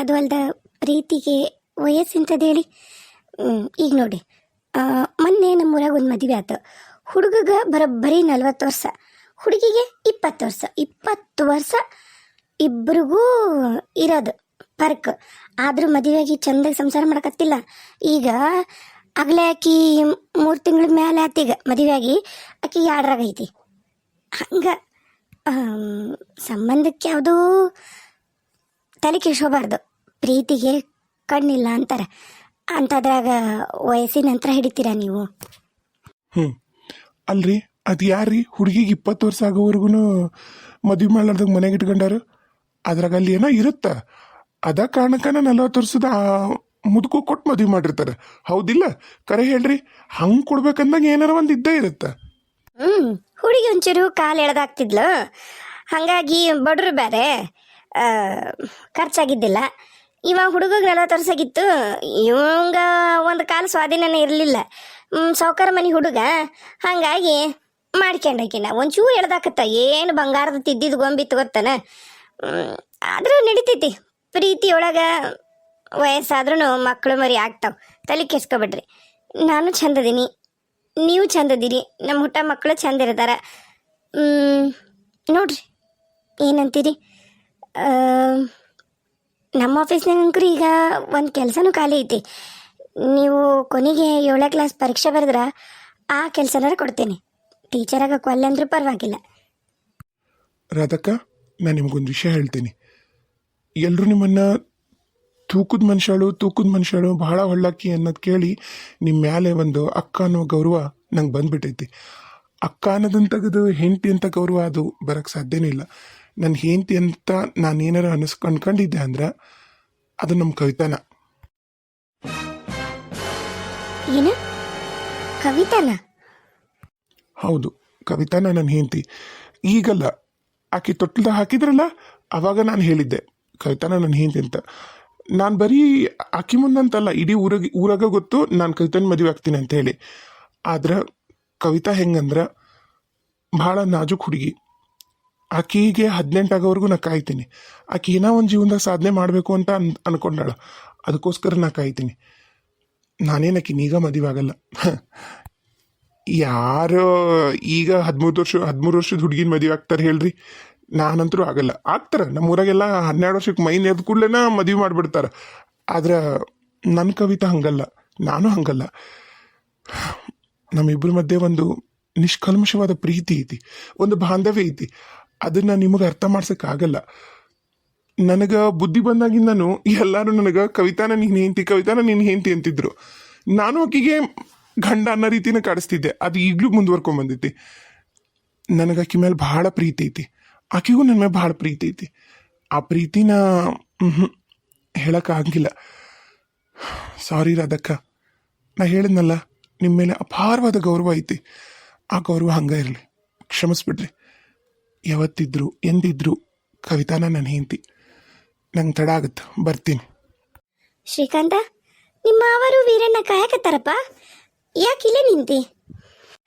ಅದು ಅಲ್ದ ಪ್ರೀತಿಗೆ ವಯಸ್ಸೆಂತದ್ದು ಹೇಳಿ? ಈಗ ನೋಡಿ. ಮೊನ್ನೆ ನಮ್ಮೂರಾಗ ಒಂದು ಮದುವೆ ಆತು. ಹುಡುಗಗೆ ಬರೋಬ್ಬರಿ ನಲ್ವತ್ತು ವರ್ಷ. ಹುಡುಗಿಗೆ ಇಪ್ಪತ್ತು ವರ್ಷ. ಇಪ್ಪತ್ತು ವರ್ಷ ಇಬ್ಬರಿಗೂ ಇರೋದು, ಪರ್ಕ್. ಆದರೂ ಮದುವೆಯಾಗಿ ಚಂದಾಗಿ ಸಂಸಾರ ಮಾಡಕತ್ತಿಲ್ಲ. ಈಗ ಆಗಲೇ ಆಕಿ ಮೂರು ತಿಂಗಳ ಮೇಲೆ ಆತೀಗ ಮದುವೆಯಾಗಿ. ಆಕಿ ಎರಡರಾಗ ಐತಿ? ಹಂಗೆ ಸಂಬಂಧಕ್ಕೆ ಯಾವುದೂ ತಲೆ ಕೆಡ್ಸ್ಕೋಬಾರ್ದು. ಪ್ರೀತಿಗೆ ಕಣ್ಣಿಲ್ಲ ಅಂತಾರೆ. ಅಂಥದ್ರಾಗ ವಯಸ್ಸಿನ ನಂತರ ಹಿಡಿತೀರಾ ನೀವು? ಹ್ಞೂ ಅಲ್ರಿ ಅದು ಯಾರ್ರಿ? ಹುಡುಗಿಗೆ ಇಪ್ಪತ್ತು ವರ್ಷ ಆಗೋವರೆಗೂ ಮದುವೆ ಮಾಡ್ಲಾರ್ದಾಗ ಮನೆಗೆ ಇಟ್ಕೊಂಡಾರ? ಅದ್ರಾಗ ಅಲ್ಲಿ ಏನೋ ಇರುತ್ತ. ಅದ ಕಾರಣಕ್ಕನ ನಲವತ್ತು ವರ್ಷದ ಮುದುಕು ಕೊಟ್ಟು ಮದುವೆ ಮಾಡಿರ್ತಾರೆ. ಹೌದಿಲ್ಲ? ಕರೆ ಹೇಳ್ರಿ ಹಂಗೆ ಕೊಡ್ಬೇಕಂದಾಗ ಏನಾರ ಒಂದು ಇದ್ದೇ ಇರುತ್ತೆ. ಹ್ಞೂ ಹುಡುಗಿ ಒಂಚೂರು ಕಾಲು ಎಳ್ದಾಗ್ತಿದ್ಲು. ಹಾಗಾಗಿ ಬಡ್ರು ಬೇರೆ ಖರ್ಚಾಗಿದ್ದಿಲ್ಲ. ಇವಾಗ ಹುಡುಗಗೆ ನಲವತ್ತು ವರ್ಷ ಆಗಿತ್ತು ಇವಂಗ ಒಂದು ಕಾಲ ಸ್ವಾಧೀನನೇ ಇರಲಿಲ್ಲ. ಸಾವುಕಾರ ಮನೆ ಹುಡುಗ, ಹಾಗಾಗಿ ಮಾಡ್ಕೊಂಡಾಕಿನ ಒಂಚೂರು ಎಳ್ದಾಕತ್ತ ಏನು ಬಂಗಾರದ ತಿದ್ದಿದ್ದು ಗೊಂಬಿತ್ತು ಗೊತ್ತನ? ಆದರೂ ನಡಿತೈತಿ. ಪ್ರೀತಿ ಒಳಗೆ ವಯಸ್ಸಾದ್ರೂ ಮಕ್ಕಳು ಮರಿ ಆಗ್ತಾವ. ತಲೆ ಕೆಸ್ಕೊಬಿಡ್ರಿ ನಾನು ಚಂದದೀನಿ. ನೀವು ಚಂದದಿರಿ. ನಮ್ಮ ಹುಟ್ಟ ಮಕ್ಕಳು ಚಂದ ಇರ್ತಾರ ನೋಡ್ರಿ. ಏನಂತೀರಿ? ನಮ್ಮ ಆಫೀಸ್ನಾಗ ಅಂಕ್ರಿ ಈಗ ಒಂದು ಕೆಲಸನೂ ಖಾಲಿ ಐತಿ. ನೀವು ಕೊನೆಗೆ ಏಳನೇ ಕ್ಲಾಸ್ ಪರೀಕ್ಷೆ ಬರೆದ್ರ ಆ ಕೆಲಸನಾರ ಕೊಡ್ತೀನಿ. ಟೀಚರಾಗ ಕೊಲ್ಲ ಅಂದ್ರೆ ಪರವಾಗಿಲ್ಲ. ರಾಧಕ್ಕ, ನಾನು ನಿಮಗೊಂದು ವಿಷಯ ಹೇಳ್ತೀನಿ. ಎಲ್ಲರೂ ನಿಮ್ಮನ್ನ ತೂಕದ ಮನುಷ್ಯಳು ತೂಕದ ಮನುಷ್ಯಳು ಬಹಳ ಹೊಳ್ಳಕ್ಕಿ ಅನ್ನೋದು ಕೇಳಿ ನಿಮ್ಮ ಮ್ಯಾಲೆ ಒಂದು ಅಕ್ಕ ಅನ್ನೋ ಗೌರವ ನಂಗೆ ಬಂದ್ಬಿಟ್ಟೈತಿ ಅಕ್ಕ ಅನ್ನೋದನ್ನು ತೆಗೆದು ಹೆಂಡತಿ ಅಂತ ಗೌರವ ಅದು ಬರೋಕ್ಕೆ ಸಾಧ್ಯನೇ ಇಲ್ಲ. ನನ್ನ ಹೆಂಡತಿ ಅಂತ ನಾನು ಏನಾರ ಅನಿಸ್ ಅನ್ಕೊಂಡಿದ್ದೆ ಅಂದ್ರೆ ಅದು ನಮ್ಮ ಕವಿತಾನ. ಏನ? ಕವಿತಾನ? ಹೌದು ಕವಿತಾನ ನನ್ನ ಹೆಂಡತಿ. ಈಗಲ್ಲ ಆಕೆ ತೊಟ್ಲದ ಹಾಕಿದ್ರಲ್ಲ ಅವಾಗ ನಾನು ಹೇಳಿದ್ದೆ ಕವಿತಾನ ನನ್ನ ಹೆಂಡತಿ ಅಂತ. ನಾನು ಬರೀ ಆಕಿ ಮುಂದಂತಲ್ಲ ಇಡೀ ಊರಾಗ ಊರಾಗ ಗೊತ್ತು ನಾನು ಕವಿತಾನ ಮದುವೆ ಆಗ್ತೀನಿ ಅಂತ ಹೇಳಿ. ಆದ್ರೆ ಕವಿತಾ ಹೆಂಗಂದ್ರೆ ಭಾಳ ನಾಜುಕ್ ಹುಡುಗಿ. ಆಕಿಗೆ ಹದಿನೆಂಟು ಆಗೋವರೆಗೂ ನಾ ಕಾಯ್ತೀನಿ. ಆಕೆ ಏನೋ ಒಂದು ಜೀವನದಾಗ ಸಾಧನೆ ಮಾಡಬೇಕು ಅಂತ ಅನ್, ಅನ್ಕೊಂಡಾಳ. ಅದಕ್ಕೋಸ್ಕರ ನಾ ಕಾಯ್ತೀನಿ. ನಾನೇನಕ್ಕೆ ಈಗ ಮದುವೆ ಆಗಲ್ಲ. ಯಾರು ಈಗ ಹದಿಮೂರು ವರ್ಷ, ಹದಿಮೂರು ವರ್ಷದ ಹುಡುಗಿನ ಮದುವೆ ಆಗ್ತಾರೆ ಹೇಳ್ರಿ. ನಾನಂತರೂ ಆಗಲ್ಲ. ಆಗ್ತಾರೆ. ನಮ್ಮೂರಾಗೆಲ್ಲ ಹನ್ನೆರಡು ವರ್ಷಕ್ಕೆ ಮೈ ನೇದ ಕೂಡಲೇನ ಮದುವೆ ಮಾಡಿಬಿಡ್ತಾರೆ. ಆದ್ರೆ ನನ್ನ ಕವಿತಾ ಹಂಗಲ್ಲ. ನಾನು ಹಂಗಲ್ಲ. ನಮ್ಮಿಬ್ಬರ ಮಧ್ಯೆ ಒಂದು ನಿಷ್ಕಲ್ಮಶವಾದ ಪ್ರೀತಿ ಐತಿ. ಒಂದು ಬಾಂಧವ್ಯ ಐತಿ. ಅದನ್ನ ನಿಮಗೆ ಅರ್ಥ ಮಾಡ್ಸೋಕ್ಕಾಗಲ್ಲ ನನಗೆ ಬುದ್ಧಿ ಬಂದಾಗಿಂದನು ಎಲ್ಲರೂ ನನಗೆ ಕವಿತಾನ ನೀನು ಹೆಂಡ್ತಿ, ಕವಿತಾನ ನೀನು ಹೆಂಡ್ತಿ ಅಂತಿದ್ರು. ನಾನು ಆಕಿಗೆ ಗಂಡ ಅನ್ನೋ ರೀತಿನ ಕಾಡಿಸ್ತಿದ್ದೆ. ಅದು ಈಗಲೂ ಮುಂದುವರ್ಕೊಂಡ್ ನನಗೆ ಆಕಿ ಮೇಲೆ ಭಾಳ ಪ್ರೀತಿ ಐತಿ. ಆಕಿಗೂ ನನ್ನ ಮೇಲೆ ಭಾಳ ಪ್ರೀತಿ ಐತಿ. ಆ ಪ್ರೀತಿನ ಹೇಳಕ್ಕಾಗಿಲ್ಲ ಸಾರಿ ರಾಧಕ್ಕ. ನಾ ಹೇಳಿದ್ನಲ್ಲ ನಿಮ್ಮ ಮೇಲೆ ಅಪಾರವಾದ ಗೌರವ ಐತಿ. ಆ ಗೌರವ ಹಂಗ ಇರಲಿ. ಕ್ಷಮಿಸ್ಬಿಡ್ರಿ. ಯಾವತ್ತಿದ್ರು ಎಂದಿದ್ರು ಕವಿತಾನ ನನ್ನ ಹೆಂಡತಿ. ನಂಗೆ ತಡ ಆಗುತ್ತೆ. ಬರ್ತೀನಿ. ಶ್ರೀಕಾಂತ ನಿಮ್ಮ ಅವರು ವೀರಣ್ಣ ಕಾಯಕತ್ತಾರಪ್ಪ? ಇಲ್ಲೇ ನಿಂತಿ?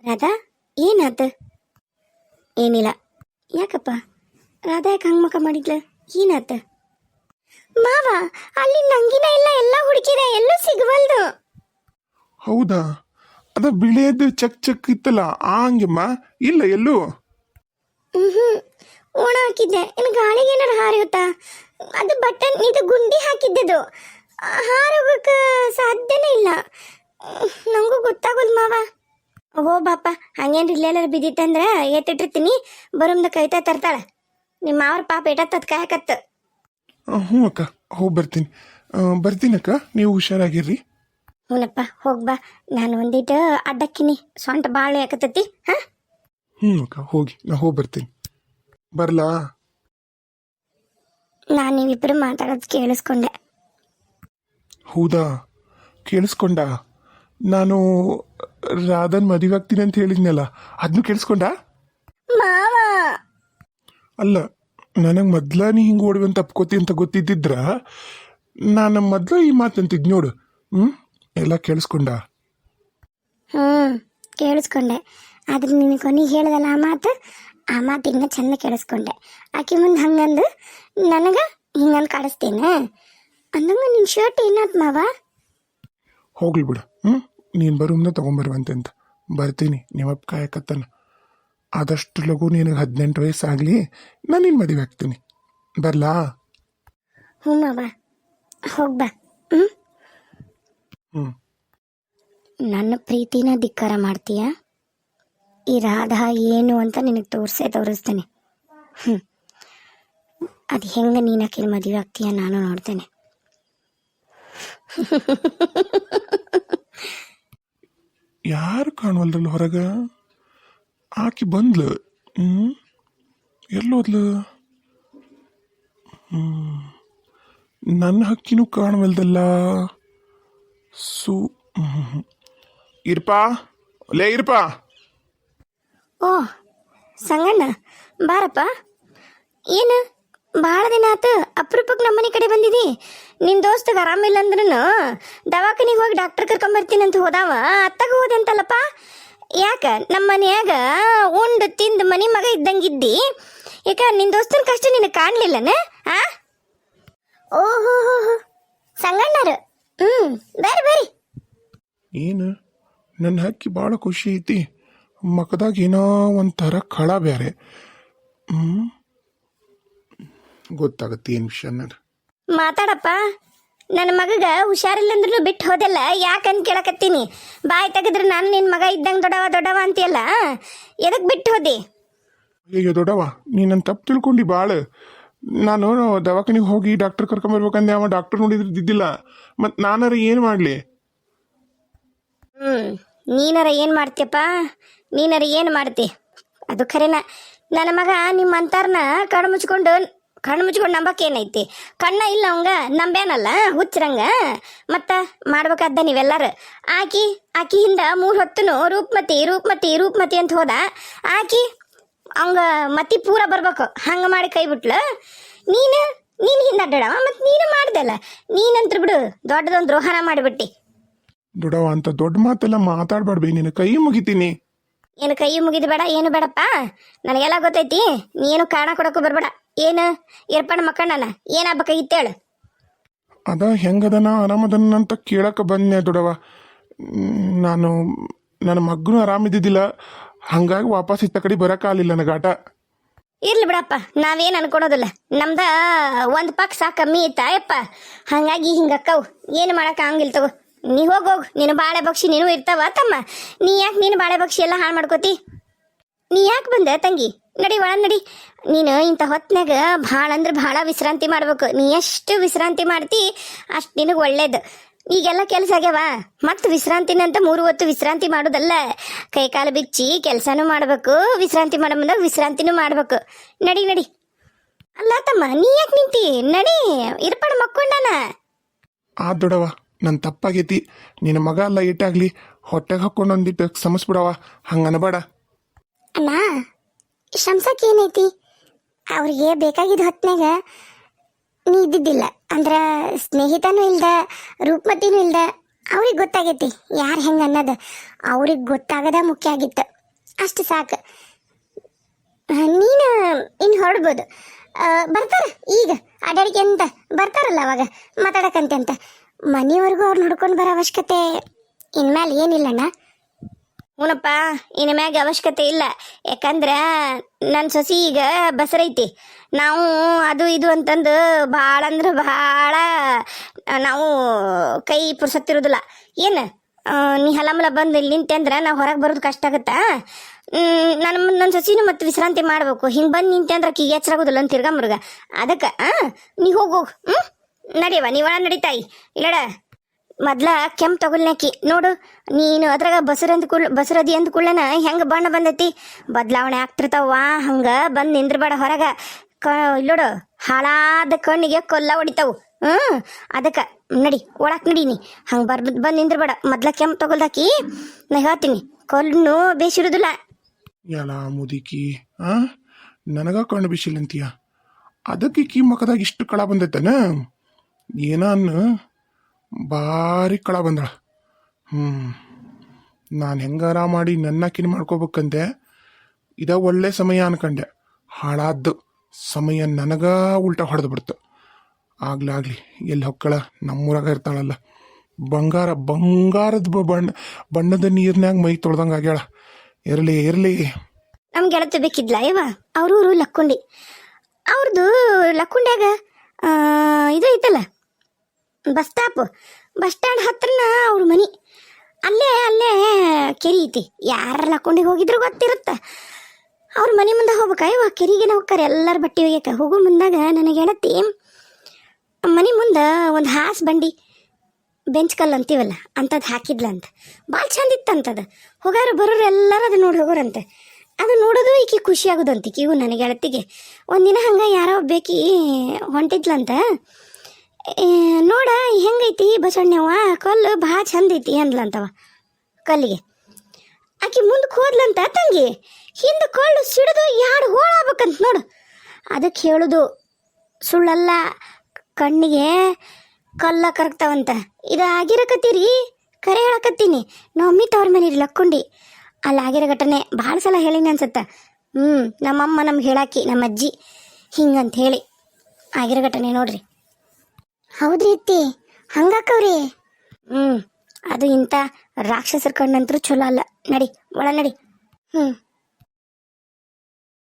ರಾಧಾ ಏನಾತ? ಏನಿಲ್ಲ. ಯಾಕಪ್ಪ? ರಾಧಾ ಯಾಕೆ ಹಂಗೆ ಮುಖ ಮಾಡಿದ್ಲ? ಏನಾತ? ಮಾವ ಅಲ್ಲಿ ನಂಗಿನ ಇಲ್ಲ ಎಲ್ಲ ಹುಡುಕಿದೆ ಎಲ್ಲೂ ಸಿಗವಲ್ದು. ಹೌದಾ? ಅದ ಬಿಳಿಯದು ಚಕ್ ಚಕ್ ಇತ್ತಲ್ಲ ಆ ಹಂಗೆಮ್ಮ ಇಲ್ಲ ಎಲ್ಲೂ? ಹ್ಮ್ ಓಣ ಹಾಕಿದ್ದೆ. ಇನ್ನು ಗಾಳಿಗೆ ಏನಾರು ಹಾರಿಯುತ್ತಾ? ಅದು ಬಟನ್ ಇದು ಗುಂಡಿ ಹಾಕಿದ್ದದು. ಹಾರೋಗಕ್ಕೆ ಸಾಧ್ಯನೇ ಇಲ್ಲ. ನನಗೂ ನಂಗೂ ಗೊತ್ತಾಗೋದು ಮಾವ. ಓ ಬಾಪ ಹಂಗೇನು ಇಲ್ಲೆಲ್ಲಾರು ಬಿದ್ದಿತ್ತಂದ್ರೆ ಎತ್ತಿಟ್ಟಿರ್ತೀನಿ. ಬರೋಮ್ದ ಕೈತಾ ತರ್ತಾಳೆ. ನಿಮ್ಮ ಮಾವ್ರ ಪಾಪ ಎಟತ್ತದ ಕಾಯಕತ್ತ. ಹ್ಞೂ ಅಕ್ಕ ಹೋಗಿ ಬರ್ತೀನಿ. ಬರ್ತೀನಕ್ಕ ನೀವು ಹುಷಾರಾಗಿರ್ರಿ. ಹ್ಞೂನಪ್ಪ ಹೋಗ್ಬಾ ನಾನು ಒಂದಿಟ್ಟು ಅಡ್ಡಕ್ಕಿನಿ. ಸೊಂಟ ಭಾಳ ಯಾಕತ್ತತಿ ಹಾ? ಹ್ಞೂ ಅಕ್ಕ ಹೋಗಿ ನಾ ಹೋಗಿ ಬರ್ತೀನಿ. ಬರ್ಲಾ? ನಾನು ನೀವಿಬ್ಬರು ಮಾತಾಡೋದು ಕೇಳಿಸ್ಕೊಂಡೆ. ಹೌದಾ? ಕೇಳಿಸ್ಕೊಂಡ? ನಾನು ರಾಧನ್ ಮದುವೆ ಆಗ್ತೀನಿ ಅಂತ ಹೇಳಿದ್ನಲ್ಲ ಅದನ್ನು ಕೇಳಿಸ್ಕೊಂಡ? ಮಾವ! ಅಲ್ಲ ನನಗೆ ಮೊದ್ಲ ನೀ ಹಿಂಗೆ ಓಡುವೆ ಅಂತ ತಪ್ಕೋತಿ ಅಂತ ಗೊತ್ತಿದ್ದಿದ್ರ ನಾನು ಮೊದ್ಲು ಈ ಮಾತಂತಿದ್ ನೋಡು. ಹ್ಞೂ ಎಲ್ಲ ಕೇಳಿಸ್ಕೊಂಡ? ಹ್ಞೂ ಕೇಳಿಸ್ಕೊಂಡೆ. ಆದ್ರೆ ನಿನಗೆ ಕೊನೆಗೆ ಹೇಳ್ದಲ್ಲ ಆ ಮಾತು ಆ ಮಾತು ಇನ್ನೂ ಚೆಂದ ಕೇಳಿಸ್ಕೊಂಡೆ. ಆಕೆ ಮುಂದೆ ಹಂಗಂದು ನನಗೆ ಹಿಂಗಂದು ಕಾಡಿಸ್ತೇನೆ? ಅಂದಂಗ ನಿನ್ ಶರ್ಟ್ ಏನಾತ್ ಮಾವ? ಹೋಗ್ಲಿ ಬಿಡು ಹ್ಞೂ ನೀನು ಬರುಮ್ನ ತೊಗೊಂಬರುವಂತೆ ಅಂತ. ಬರ್ತೀನಿ ನಿಮ್ಮಪ್ಪ ಕಾಯಕತ್ತನ. ಆದಷ್ಟು ಲಘು ನಿನಗೆ ಹದಿನೆಂಟು ವಯಸ್ಸಾಗಲಿ ನಾನು ನಿನ್ನ ಮದುವೆ ಆಗ್ತೀನಿ. ಬರಲಾ? ಹ್ಞೂ ಮಾವ. ಹೋಗ್ಬಾ ಹ್ಞೂ ಹ್ಞೂ ನನ್ನ ಪ್ರೀತಿನ ಧಿಕ್ಕಾರ ಮಾಡ್ತೀಯ? ಈ ರಾಧಾ ಏನು ಅಂತ ನಿನಗೆ ತೋರಿಸೇ ತೋರಿಸ್ತೇನೆ. ಹ್ಞೂ ಅದು ಹೆಂಗೆ ನೀನು ಆಕೆ ಮದುವೆ ಆಗ್ತೀಯ ನಾನು ನೋಡ್ತೇನೆ. ಯಾರು ಕಾಣುವಲ್ರಲ್ಲ ಹೊರಗ? ಆಕಿ ಬಂದ್ಲು. ಹ್ಞೂ ಎಲ್ಲೋದ್ಲು ನನ್ನ ಹಕ್ಕಿನೂ ಕಾಣುವಲ್ದಲ್ಲ. ಸು. ಇರ್ಪಾ? ಲೇ ಇರ್ಪಾ? ಓ, ಸಂಗಣ್ಣ, ಬಾರಪ್ಪ. ಏನು ಭಾಳ ದಿನ ಆತು ಅಪರೂಪಕ್ಕೆ ನಮ್ಮನೆ ಕಡೆ ಬಂದಿದಿ. ನಿನ್ನ ದೋಸ್ತಗೆ ಆರಾಮಿಲ್ಲ ಅಂದ್ರೂ ದವಾಖಾನಿಗೆ ಹೋಗಿ ಡಾಕ್ಟರ್ ಕರ್ಕೊಂಬರ್ತೀನಿ ಅಂತ ಹೋದಾವ. ಅತ್ತಾಗ ಹೋದೆ ಅಂತಲ್ಲಪ್ಪ ಯಾಕ ನಮ್ಮ ಮನ್ಯಾಗ ಉಂಡು ತಿಂದು ಮನೆ ಮಗ ಇದ್ದಂಗಿದ್ದಿ. ಯಾಕ ನಿನ್ನ ದೋಸ್ತನ ಕಷ್ಟ ನಿನಗೆ ಕಾಣಲಿಲ್ಲನ? ಆ? ಓಹೋ ಸಂಗಣ್ಣರು. ಹ್ಞೂ ಬರ್ರಿ ಬರ್ರಿ. ಏನು, ನನ್ನ ಹಕ್ಕಿ ಭಾಳ ಖುಷಿ ಐತಿ. ಮಕದಾಗ ಏನೋ ಒಂಥರ ಕಳ ಬೇರೆ ಹ್ಮ್? ಗೊತ್ತಾಗತ್ತೆ ಏನು ವಿಷಯ ಅನ್ನೋದು. ಮಾತಾಡಪ್ಪ. ನನ್ನ ಮಗಗ ಹುಷಾರಿಲ್ಲಂದ್ರೂ ಬಿಟ್ಟು ಹೋದೆಲ್ಲ ಯಾಕಂತ ಕೇಳಕತ್ತೀನಿ. ಬಾಯಿ ತೆಗೆದ್ರೆ ನಾನು ನಿನ್ನ ಮಗ ಇದ್ದಂಗೆ ದೊಡ್ಡವ ದೊಡ್ಡವ ಅಂತೀಯಲ್ಲ? ಎದಕ್ಕೆ ಬಿಟ್ಟು ಹೋದಿ? ಅಯ್ಯೋ ದೊಡ್ಡವ ನೀ ನನ್ನ ತಪ್ಪು ತಿಳ್ಕೊಂಡು ಭಾಳ ನಾನು ದವಾಖಾನಿಗೆ ಹೋಗಿ ಡಾಕ್ಟರ್ ಕರ್ಕೊಂಬರ್ಬೇಕಂದೆ ಅವ ಡಾಕ್ಟರ್ ನೋಡಿದ್ರೆ ಇದ್ದಿಲ್ಲ ಮತ್ತು ನಾನಾರ ಏನು ಮಾಡಲಿ? ಹ್ಞೂ ನೀನಾರ ಏನು ಮಾಡ್ತೀಯಪ್ಪ? ನೀನಾರ ಏನು ಮಾಡ್ತಿ? ಅದು ಖರೇನ. ನನ್ನ ಮಗ ನಿಮ್ಮ ಅಂತಾರನ್ನ ಕಣ್ಣು ಮುಚ್ಕೊಂಡು ಕಣ್ಣು ಮುಚ್ಕೊಂಡು ನಂಬಕ್ಕೇನೈತಿ ಕಣ್ಣ ಇಲ್ಲ ಅವಂಗ, ನಂಬ್ಯಾನಲ್ಲ, ಹುಚ್ಚರಂಗ. ಮತ್ತ ಮಾಡ್ಬೇಕಾದ್ದ ನೀವೆಲ್ಲರೂ. ಆಕಿ ಆಕಿಯಿಂದ ಮೂರು ಹೊತ್ತನು ರೂಪ್ಮತಿ ರೂಪ್ಮತಿ ರೂಪ್ಮತಿ ಅಂತ ಹೋದ. ಆಕಿ, ಅವಂಗ ಮತಿ ಪೂರ ಬರ್ಬೇಕು. ಹಂಗೆ ಮಾಡಿ ಕೈ ಬಿಟ್ಲು. ನೀನು ನೀನು ಹಿಂದೆ ಅಡ್ಡಾಡವ, ಮತ್ತು ನೀನು ಮಾಡ್ದಲ್ಲ ನೀನಂತ್ರ ಬಿಡು, ದೊಡ್ಡದೊಂದು ದ್ರೋಹನ ಮಾಡಿಬಿಟ್ಟಿ. ದೊಡ್ಡವ ಅಂತ ದೊಡ್ಡ ಮಾತೆಲ್ಲ ಮಾತಾಡ್ಬಾರ್ಬೇ ನಿನ್ನ ಕೈ ಮುಗಿತೀನಿ. ಏನು ಕೈ ಮುಗಿದು ಬೇಡ ಏನು ಬೇಡಪ್ಪ? ನನಗೆಲ್ಲ ಗೊತ್ತೈತಿ ನೀನು ಕಾರಣ ಕೊಡೋಕ್ಕೂ ಬರ್ಬೇಡ. ಏನು? ಇರ್ಪಣ ಮಕ್ಕಣ್ಣನ ಏನಾಗ್ಬೇಕಾಗಿತ್ತು ಹೇಳು. ಅದ ಹೆಂಗದನ ಆರಾಮದನ ಅಂತ ಕೇಳಕ್ಕೆ ಬಂದೆ ದೊಡವ. ನಾನು ನನ್ನ ಮಗನೂ ಆರಾಮಿದ್ದಿದ್ದಿಲ್ಲ ಹಂಗಾಗಿ ವಾಪಸ್ ಇತ್ತ ಕಡೆ ಬರೋಕ್ಕಾಗಲಿಲ್ಲ ನನಗಾಟ ಇರ್ಲಿ ಬಿಡಪ್ಪ ನಾವೇನು ಅನ್ಕೊಳೋದಿಲ್ಲ. ನಮ್ದ ಒಂದು ಪಕ್ಷ ಕಮ್ಮಿ ಇತ್ತ ಅಯ್ಯಪ್ಪ ಹಂಗಾಗಿ ಹಿಂಗಕ್ಕವು. ಏನು ಮಾಡೋಕ್ಕಾಗಂಗಿಲ್ಲ ತಗೋ. ನೀ ಹೋಗೋಗ್ ಹೋಗು ನೀನು ಬಾಳೆ ಪಕ್ಷಿ ನೀನು ಇರ್ತಾವ, ತಮ್ಮ. ನೀ ಯಾಕೆ ನೀನು ಬಾಳೆ ಪಕ್ಷಿ ಎಲ್ಲ ಹಾಳು ಮಾಡ್ಕೋತಿ? ನೀ ಯಾಕೆ ಬಂದೆ, ತಂಗಿ? ನಡಿ ಒಳ ನಡಿ. ನೀನು ಇಂಥ ಹೊತ್ನಾಗ ಭಾಳ ಅಂದ್ರೆ ಭಾಳ ವಿಶ್ರಾಂತಿ ಮಾಡ್ಬೇಕು. ನೀ ಎಷ್ಟು ವಿಶ್ರಾಂತಿ ಮಾಡ್ತಿ, ಅಷ್ಟು ನಿನಗೆ ಒಳ್ಳೇದು. ಈಗೆಲ್ಲ ಕೆಲಸ ಆಗ್ಯಾವ. ಮತ್ತು ವಿಶ್ರಾಂತಿನಂತ ಮೂರು ಹೊತ್ತು ವಿಶ್ರಾಂತಿ ಮಾಡೋದಲ್ಲ. ಕೈಕಾಲು ಬಿಚ್ಚಿ ಕೆಲಸನೂ ಮಾಡಬೇಕು, ವಿಶ್ರಾಂತಿ ಮಾಡೋ ಮುಂದಾಗ ವಿಶ್ರಾಂತಿನೂ ಮಾಡಬೇಕು. ನಡಿ ನಡಿ. ಅಲ್ಲ ತಮ್ಮ, ನೀ ಯಾಕೆ ನಿಂತಿ? ನಡಿ ಇರ್ಪಡ ಮಕ್ಕೊಂಡಾನ. ಆ ದೊಡವ ನನ್ನ ತಪ್ಪಾಗೈತಿ. ನಿನ್ನ ಮಗ ಎಲ್ಲ ಏಟಾಗ್ಲಿ. ಹೊಟ್ಟೆಗೆ ಹಾಕೊಂಡು ಒಂದಿಟ್ಟು ಸಮಸ್ಬಿಡವ ಹಂಗೆ ಅನ್ಬೇಡ. ಅಣ್ಣ ಶಂಸಕ್ಕೆ ಏನೈತಿ? ಅವ್ರಿಗೆ ಬೇಕಾಗಿದ್ದ ಹೊತ್ನಾಗ ನೀ ಇದ್ದಿದ್ದಿಲ್ಲ. ಅಂದ್ರ ಸ್ನೇಹಿತನೂ ಇಲ್ದ, ರೂಪಮತಿನೂ ಇಲ್ದ, ಅವ್ರಿಗೆ ಗೊತ್ತಾಗೈತಿ. ಯಾರು ಹೆಂಗೆ ಅನ್ನೋದು. ಅವ್ರಿಗೆ ಗೊತ್ತಾಗದ ಮುಖ್ಯ ಆಗಿತ್ತು. ಅಷ್ಟು ಸಾಕು. ನೀನು ಇನ್ನು ಹೊರಡ್ಬೋದು. ಬರ್ತಾರ ಈಗ. ಅಡಾಡಿಕೆ ಅಂತ ಬರ್ತಾರಲ್ಲ ಅವಾಗ ಮಾತಾಡಕಂತೆ ಅಂತ. ಮನೆವರೆಗೂ ಅವ್ರು ನೋಡ್ಕೊಂಡು ಬರೋ ಅವಶ್ಯಕತೆ ಇನ್ಮೇಲೆ ಏನಿಲ್ಲಣ್ಣ ಹ್ಞೂನಪ್ಪ ಇನ್ನು ಮ್ಯಾಗ ಅವಶ್ಯಕತೆ ಇಲ್ಲ. ಯಾಕಂದ್ರೆ ನನ್ನ ಸೊಸಿ ಈಗ ಬಸರೈತಿ ನಾವು ಅದು ಇದು ಅಂತಂದು ಭಾಳ ಅಂದ್ರೆ ಭಾಳ, ನಾವು ಕೈ ಪುರ್ಸತ್ತಿರೋದಿಲ್ಲ. ಏನು? ನೀ ಹಲಮಲ ಬಂದು ಇಲ್ಲಿ ನಿಂತೆ ನಾವು ಹೊರಗೆ ಬರೋದು ಕಷ್ಟ ಆಗುತ್ತಾ? ನನ್ನ ನನ್ನ ಸೊಸಿನೂ ಮತ್ತೆ ವಿಶ್ರಾಂತಿ ಮಾಡಬೇಕು. ಹಿಂಗೆ ಬಂದು ನಿಂತೆ ಅಂದ್ರೆ ಕಿಗೆ ಎಚ್ಚರಾಗೋದಿಲ್ಲ ಅಂತ ತಿರ್ಗಾ ಮುರುಗ. ಅದಕ್ಕೆ ನೀ ಹೋಗು ಹ್ಞೂ ನಡಿಯವ ನೀ ಒಳ ನಡಿತಾಯಿ ಇಲ್ಲಡ, ಮೊದ್ಲ ಕೆಂಪ್ ತಗೊಲ್ನಾಕಿ ನೋಡು, ನೀನು ಅದ್ರಾಗ ಬಸರಂದ್ ಕುಳ್, ಬಸರದಿ ಅಂದ ಕುಳ್ಳನ ಹೆಂಗ ಬಣ್ಣ ಬಂದೈತಿ? ಬದಲಾವಣೆ ಆಗ್ತಿರ್ತಾವ ಹಂಗ ಬಂದ್ ನಿಂದ್ರಬೇಡ ಹೊರಗ. ಕ, ಇಲ್ಲೋಡು, ಹಾಳಾದ ಕಣ್ಣಿಗೆ ಕೊಲ್ಲ ಹೊಡಿತಾವು. ಹ್ಮ್, ಅದಕ್ಕ ನಡಿ, ಒಳಕ್ ನಡಿ ನೀ. ಹಂಗ ಬರ್ ಬಂದ್ ನಿಂದ್ರಬೇಡ. ಮೊದ್ಲ ಕೆಂಪ್ ತಗೊಲ್ದಾಕಿ ನಾ ಹೇಳ್ತೀನಿ ಕೊಲ್ನು ಬೇಸಿರುದಿಲ್ಲ ಎಲ್ಲ ಮುದಿಕಿ, ಆ? ನನಗ ಕಣ್ಣು ಬಿಸಿಲಂತೀಯ? ಅದಕ್ಕೆ ಕಿ ಮಕದಾಗ ಇಷ್ಟು ಕಳ ಬಂದೈತನ? ಏನಾನು ಭಾರಿ ಕಳ ಬಂದಳ. ಹ್ಞೂ ನಾನು ಹೆಂಗಾರ ಮಾಡಿ ನನ್ನಕಿನ ಮಾಡ್ಕೋಬೇಕಂದೆ, ಇದ ಒಳ್ಳೆ ಸಮಯ ಅನ್ಕಂಡೆ. ಹಾಳಾದ್ದು ಸಮಯ ನನಗ ಉಲ್ಟಾ ಹೊಡೆದು ಬಿಡ್ತು. ಆಗ್ಲಿ ಆಗ್ಲಿ ಎಲ್ಲಿ ಹೊಕ್ಕಳ, ನಮ್ಮೂರಾಗ ಇರ್ತಾಳಲ್ಲ. ಬಂಗಾರ, ಬಂಗಾರದ ಬಣ್ಣ, ಬಣ್ಣದ ನೀರ್ನ್ಯಾಗ ಮೈ ತೊಳ್ದಂಗ ಆಗ್ಯಾಳ. ಇರಲಿ ಇರಲಿ. ನಮ್ಗೆ ಗೆಳತಿ ಬೇಕಿದ್ಲ ಇವ ಲಕ್ಕುಂಡಿ. ಅವ್ರದ್ದು ಲಕ್ಕುಂಡ್ಯಾಗ ಇದು ಐತಲ್ಲ. Bus stop. ಬಸ್ ಸ್ಟ್ಯಾಂಡ್ ಹತ್ರನ ಅವ್ರ ಮನಿ. ಅಲ್ಲೇ ಅಲ್ಲೇ ಕೆರಿ ಐತಿ. ಯಾರ ಲಕ್ಕೊಂಡಿಗೆ ಹೋಗಿದ್ರು ಗೊತ್ತಿರುತ್ತ. ಅವ್ರ ಮನೆ ಮುಂದೆ ಹೋಗ್ಬೇಕಾ? ಇವ ಕೆರಿಗೆನ ಹೋಗ್ತಾರೆ. ಎಲ್ಲರ ಬಟ್ಟೆ ಒಗ್ಯಾಕ ಹೋಗೋ ಮುಂದಾಗ ನನಗೆ ಹೇಳತ್ತಿ, ಮನೆ ಮುಂದೆ ಒಂದು ಹಾಸ್ ಬಂಡಿ, ಬೆಂಚ್ ಕಲ್ಲು ಅಂತೀವಲ್ಲ ಅಂಥದ್ದು ಹಾಕಿದ್ಲಂತ. ಭಾಳ ಚಂದ ಇತ್ತಂತದ. ಹೋಗಾರ ಬರೋರು ಎಲ್ಲರೂ ಅದು ನೋಡಿ ಹೋಗೋರಂತೆ. ಅದು ನೋಡೋದು ಈಕಿ ಖುಷಿ ಆಗೋದಂತ. ಈಕಿಗೂ ನನಗೆ ಗೆಳತಿಗೆ ಒಂದಿನ ಹಂಗೆ ಯಾರೋ ಬೇಕಿ ಹೊಂಟಿದ್ಲಂತ. ನೋಡ, ಹೆಂಗೈತಿ ಬಸವಣ್ಣವ ಕಲ್ಲು ಭಾಳ ಚಂದ ಐತಿ ಅಂದ್ಲಂತವ ಕಲ್ಲಿಗೆ. ಆಕಿ ಮುಂದಕ್ಕೆ ಹೋದ್ಲಂತ ತಂಗಿ. ಹಿಂದೆ ಕಳ್ಳು ಸಿಡಿದು ಎರಡು ಹೋಳಾಗ್ಬೇಕಂತ ನೋಡು. ಅದಕ್ಕೆ ಹೇಳುದು, ಸುಳ್ಳಲ್ಲ, ಕಣ್ಣಿಗೆ ಕಲ್ಲ ಕರಗ್ತಾವಂತ. ಇದು ಆಗಿರಕತ್ತೀರಿ ಕರೆ ಹೇಳಕತ್ತೀನಿ. ನಮ್ಮಿ ತವ್ರ ಮನೆ ಲಕ್ಕೊಂಡಿ. ಅಲ್ಲಿ ಆಗಿರೋ ಘಟನೆ. ಭಾಳ ಸಲ ಹೇಳಿನಿ ಅನ್ಸುತ್ತೆ. ಹ್ಞೂ ನಮ್ಮಮ್ಮ ನಮ್ಗೆ ಹೇಳಾಕಿ ನಮ್ಮ ಅಜ್ಜಿ ಹಿಂಗಂತ ಹೇಳಿ ಆಗಿರೋ ಘಟನೆ ನೋಡ್ರಿ. ಹೌದ್ರಿ ಅತ್ತಿ ಹಂಗಾಕವ್ರಿ? ಹ್ಞೂ ಅದು ಇಂಥ ರಾಕ್ಷಸರ ಕಣ್ಣಂತರೂ ಚಲೋ ಅಲ್ಲ. ನಡಿ ಒಳ ನಡಿ. ಹ್ಞೂ